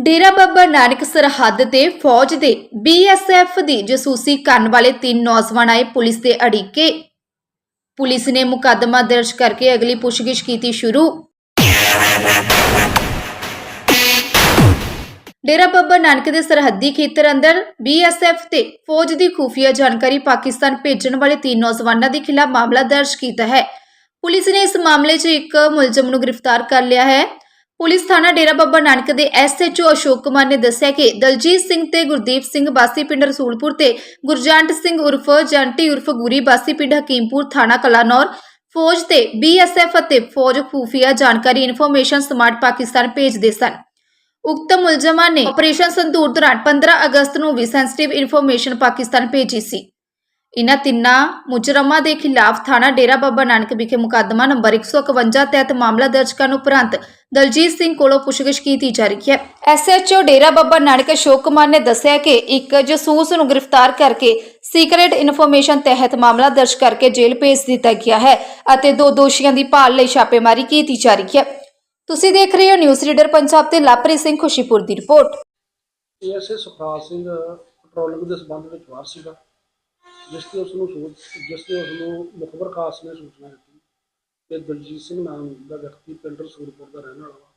ਡੇਰਾ ਬਾਬਾ ਨਾਨਕ ਸਰਹੱਦ ਤੇ ਫੌਜ ਦੇ ਬੀਐਸਐਫ ਦੀ ਜਸੂਸੀ ਕਰਨ ਵਾਲੇ ਤਿੰਨ ਨੌਜਵਾਨ ਆਏ ਪੁਲਿਸ ਦੇ ਅੜਿੱਕੇ। ਪੁਲਿਸ ਨੇ ਮੁਕੱਦਮਾ ਦਰਜ ਕਰਕੇ ਅਗਲੀ ਪੁੱਛਗਿੱਛ ਕੀਤੀ ਸ਼ੁਰੂ। ਡੇਰਾ ਬਾਬਾ ਨਾਨਕ ਦੇ ਸਰਹੱਦੀ ਖੇਤਰ ਅੰਦਰ ਬੀਐਸਐਫ ਤੇ ਫੌਜ ਦੀ ਖੂਫੀਆ ਜਾਣਕਾਰੀ ਪਾਕਿਸਤਾਨ ਭੇਜਣ ਵਾਲੇ ਤਿੰਨ ਨੌਜਵਾਨਾਂ ਦੇ ਖਿਲਾਫ ਮਾਮਲਾ ਦਰਜ ਕੀਤਾ ਹੈ। ਪੁਲਿਸ ਨੇ ਇਸ ਮਾਮਲੇ 'ਚ ਇੱਕ ਮੁਲਜ਼ਮ ਨੂੰ ਗ੍ਰਿਫਤਾਰ ਕਰ ਲਿਆ ਹੈ। ਪੁਲਿਸ ਥਾਣਾ ਡੇਰਾ ਬਾਬਾ ਨਾਨਕ ਦੇ ਐਸਐਚਓ ਅਸ਼ੋਕ ਕੁਮਾਰ ਨੇ ਦੱਸਿਆ ਕਿ ਦਲਜੀਤ ਸਿੰਘ ਤੇ ਗੁਰਦੀਪ ਸਿੰਘ ਬਾਸੀ ਪਿੰਡ ਰਸੂਲਪੁਰ ਤੇ ਗੁਰਜੰਟ ਸਿੰਘ ਉਰਫ ਜੰਟੀ ਉਰਫ ਗੁਰੀ ਬਾਸੀ ਪਿੰਡ ਹਕੀਮਪੁਰ ਥਾਣਾ ਕਲਾਨੌਰ ਫੌਜ ਤੇ ਬੀਐਸਐਫ ਅਤੇ ਫੌਜ ਖੂਫੀਆ ਜਾਣਕਾਰੀ ਇਨਫੋਰਮੇਸ਼ਨ ਸਮਾਰਟ ਪਾਕਿਸਤਾਨ ਭੇਜਦੇ ਸਨ। ਉਕਤ ਮੁਲਜ਼ਮਾਂ ਨੇ ਆਪਰੇਸ਼ਨ ਸੰਦੂਰ ਦੌਰਾਨ 15 ਅਗਸਤ ਨੂੰ ਵੀ ਸੈਂਸਿਟਿਵ ਇਨਫੋਰਮੇਸ਼ਨ ਪਾਕਿਸਤਾਨ ਭੇਜੀ ਸੀ। ਇਨ੍ਹਾਂ ਤਿੰਨਾਂ ਮੁਜਰਮਾਂ ਦੇ ਖਿਲਾਫ ਥਾਣਾ ਡੇਰਾ ਬਾਬਾ ਨਾਨਕ ਵਿਖੇ ਮੁਕੱਦਮਾ ਨੰਬਰ 151 ਤਹਿਤ ਮਾਮਲਾ ਦਰਜ ਕਰਨ ਉਪਰੰਤ ਦਲਜੀਤ ਸਿੰਘ ਕੋਲੋਂ ਪੁੱਛਗਿੱਛ ਕੀਤੀ ਜਾ ਰਹੀ ਹੈ। ਐਸਐਚਓ ਡੇਰਾ ਬਾਬਾ ਨਾਨਕ ਅਸ਼ੋਕ ਕੁਮਾਰ ਨੇ ਦੱਸਿਆ ਕਿ ਇੱਕ ਜਸੂਸ ਨੂੰ ਗ੍ਰਿਫਤਾਰ ਕਰਕੇ ਸੀਕ੍ਰੇਟ ਇਨਫੋਰਮੇਸ਼ਨ ਤਹਿਤ ਮਾਮਲਾ ਦਰਜ ਕਰਕੇ ਜੇਲ੍ਹ ਭੇਜ ਦਿੱਤਾ ਗਿਆ ਹੈ ਅਤੇ ਦੋ ਦੋਸ਼ੀਆਂ ਦੀ ਭਾਲ ਲਈ ਛਾਪੇਮਾਰੀ ਕੀਤੀ ਜਾ ਰਹੀ ਹੈ। ਤੁਸੀਂ ਦੇਖ ਰਹੇ ਹੋ ਨਿਊਜ਼ ਰੀਡਰ ਪੰਜਾਬ ਤੇ ਲਾਪਰੀ ਸਿੰਘ ਖੁਸ਼ੀਪੁਰ ਦੀ report. ASI Sukhraj Singh patrolling ਦੇ ਸੰਬੰਧ ਵਿੱਚ ਵਾਰ ਸੀਗਾ, ਜਿਸ ਤੇ ਉਸ ਨੂੰ ਜਿਸ ਤੇ ਉਸ ਨੂੰ ਮੁਖਬਰ ਖਾਸ ਨੇ ਸੂਚਨਾ ਦਿੱਤੀ। ਕਿ ਦਲਜੀਤ ਸਿੰਘ ਨਾਮ ਦਾ ਵਿਅਕਤੀ ਪਿੰਡ ਰਸੂਲਪੁਰ ਦਾ ਰਹਿਣ ਵਾਲਾ ਵਾ।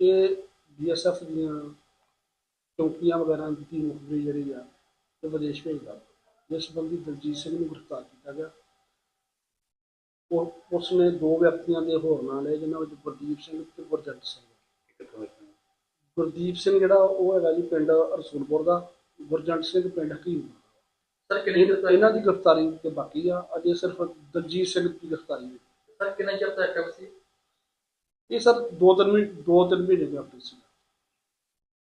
ਇਹ ਬੀਐਸਐਫ ਦੀਆਂ ਚੌਕੀਆਂ ਵਗੈਰਾ ਦੀ ਮੁਖਬਰੀ ਜਿਹੜੀ ਆ ਤੇ ਵਿਦੇਸ਼ ਭੇਜਦਾ। ਜਿਸ ਸੰਬੰਧੀ ਦਲਜੀਤ ਸਿੰਘ ਨੂੰ ਗ੍ਰਿਫਤਾਰ ਕੀਤਾ ਗਿਆ। ਉਹ ਉਸ ਨੇ ਦੋ ਵਿਅਕਤੀਆਂ ਦੇ ਹੋਰ ਨਾਂ ਲਏ ਜਿਨ੍ਹਾਂ ਵਿੱਚ ਗੁਰਦੀਪ ਸਿੰਘ ਤੇ ਗੁਰਜੰਟ ਸਿੰਘ। ਗੁਰਦੀਪ ਸਿੰਘ ਜਿਹੜਾ ਉਹ ਹੈਗਾ ਜੀ ਪਿੰਡ ਰਸੂਲਪੁਰ ਦਾ ਗੁਰਜੰਟ ਸਿੰਘ ਪਿੰਡ ਹਕੀਮ। ਸਰ ਤੱਕ ਇਹਨਾਂ ਦੀ ਗ੍ਰਿਫਤਾਰੀ ਤੇ ਬਾਕੀ ਆ। ਅਜੇ ਸਿਰਫ ਦਲਜੀਤ ਸਿੰਘ ਦੀ ਗ੍ਰਿਫਤਾਰੀ ਹੋਈ। ਸਰ ਕਿੰਨੇ ਚਿਰ ਤੱਕ ਐਕਟਿਵ ਸੀ? ਇਹ ਸਰ ਦੋ ਤਿੰਨ ਮਹੀਨੇ ਦੋ ਤਿੰਨ ਮਹੀਨੇ ਦੇ ਆਪਰੇਟ ਸੀ।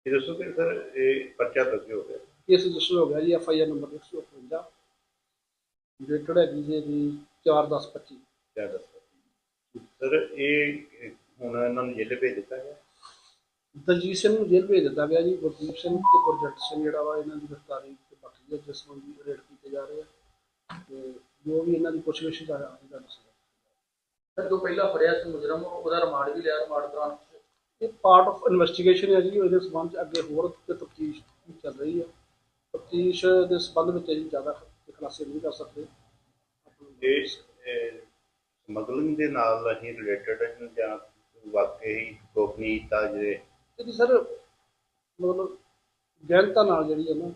ਇਹ ਦੱਸੋ ਕਿ ਸਰ ਇਹ ਪਰਚਾ ਦਰਜ ਹੋ ਗਿਆ। ਕੇਸ ਰਜਿਸਟਰ ਹੋ ਗਿਆ ਜੀ F I R number 155 dated ਹੈਗੀ ਜੀ ਦੀ 4/10/25 ਕਿਆ ਦੱਸੋ ਸਰ ਇਹ ਹੁਣ ਇਹਨਾਂ ਨੂੰ ਜੇਲ੍ਹ ਭੇਜ ਦਿੱਤਾ ਗਿਆ? ਦਲਜੀਤ ਸਿੰਘ ਨੂੰ ਜੇਲ੍ਹ ਭੇਜ ਦਿੱਤਾ ਗਿਆ ਜੀ ਗੁਰਦੀਪ ਸਿੰਘ ਤੇ ਗੁਰਜੰਟ ਸਿੰਘ ਜਿਹੜਾ ਵਾ ਇਹਨਾਂ ਦੀ ਗ੍ਰਿਫਤਾਰੀ ਤੇ ਬਾਕੀ ਹੈ ਜਿਸ ਨੂੰ ਵੀ ਰੇਡ ਕੀਤੇ ਜਾ ਰਹੇ ਆ। ਤੇ ਜੋ ਵੀ ਇਹਨਾਂ ਦੀ ਪੁੱਛਗਿੱਛ ਦਾ ਦੱਸਿਆ ਸਰ ਜੋ ਪਹਿਲਾਂ ਫੜਿਆ ਸੀ ਮੁਜਰਮ ਉਹਦਾ ਰਿਮਾਂਡ ਵੀ ਲਿਆ ਰਿਮਾਂਡ ਦੌਰਾਨ ਇਹ ਪਾਰਟ ਆਫ ਇਨਵੈਸਟੀਗੇਸ਼ਨ ਹੈ ਜੀ ਇਹਦੇ ਸੰਬੰਧ ਚ ਅੱਗੇ ਹੋਰ ਤਫਤੀਸ਼ ਚੱਲ ਰਹੀ ਹੈ। ਤਫਤੀਸ਼ ਦੇ ਸੰਬੰਧ ਵਿੱਚ ਅਸੀਂ ਜ਼ਿਆਦਾ ਖੁਲਾਸੇ ਨਹੀਂ ਕਰ ਸਕਦੇ। ਇਹ ਸਮਗਲਿੰਗ ਦੇ ਨਾਲ ਅਸੀਂ ਰਿਲੇਟਡ ਜਾਂ ਵਾਕਈ ਗੋਪਨੀਯਤਾ ਜਿਹੜੇ ਇਹਦੀ ਸਰ ਮਤਲਬ ਗਹਿਨਤਾ ਨਾਲ ਜਿਹੜੀ ਹੈ ਨਾ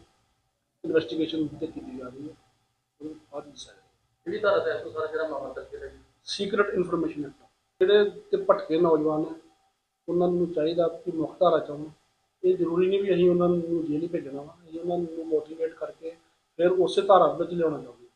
ਇਨਵੈਸਟੀਗੇਸ਼ਨ ਤੇ ਕੀਤੀ ਜਾ ਰਹੀ ਹੈ। ਉਹ ਬਾਅਦ ਵਿੱਚ ਹੈ। ਜਿਹੜੀ ਧਾਰਾ ਤਹਿਤ ਤੋਂ ਸਾਰਾ ਜਿਹੜਾ ਮਾਮਲਾ ਕੀਤਾ ਜੀ। ਸੀਕ੍ਰੀਟ ਇਨਫੋਰਮੇਸ਼ਨ ਐਕਟ ਜਿਹੜੇ ਤੇ ਭਟਕੇ ਨੌਜਵਾਨ ਹੈ, ਉਹਨਾਂ ਨੂੰ ਚਾਹੀਦਾ ਕਿ ਮੁੱਖ ਧਾਰਾ ਚਾਹਣ ਇਹ ਜ਼ਰੂਰੀ ਨਹੀਂ ਵੀ ਅਸੀਂ ਉਹਨਾਂ ਨੂੰ ਜੇਲ੍ਹ ਹੀ ਭੇਜਣਾ ਵਾ, ਅਸੀਂ ਉਹਨਾਂ ਨੂੰ ਮੋਟੀਵੇਟ ਕਰਕੇ ਫਿਰ ਉਸੇ ਧਾਰਾ ਵਿੱਚ ਲਿਆਉਣਾ ਚਾਹੁੰਦੇ